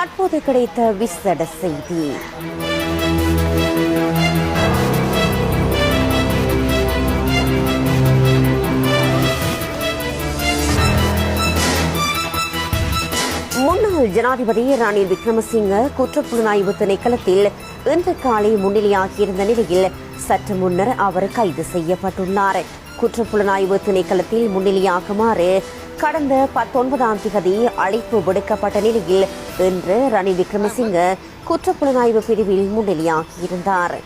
தற்போது கிடைத்த விசேட செய்தி. முன்னாள் ஜனாதிபதி ரணில் விக்ரமசிங்க குற்றப்புலனாய்வு திணைக்களத்தில் இன்று காலை முன்னிலையாகியிருந்த நிலையில் சற்று முன்னர் அவர் கைது செய்யப்பட்டுள்ளார். குற்றப்புலனாய்வு திணைக்களத்தில் முன்னிலையாகுமாறு கடந்த பத்தொன்பதாம் திகதி அழைப்பு விடுக்கப்பட்ட நிலையில் இன்று ரணில் விக்ரமசிங்க குற்றப்புலனாய்வு பிரிவில் முன்னிலையாகியிருந்தார் இருந்தார்.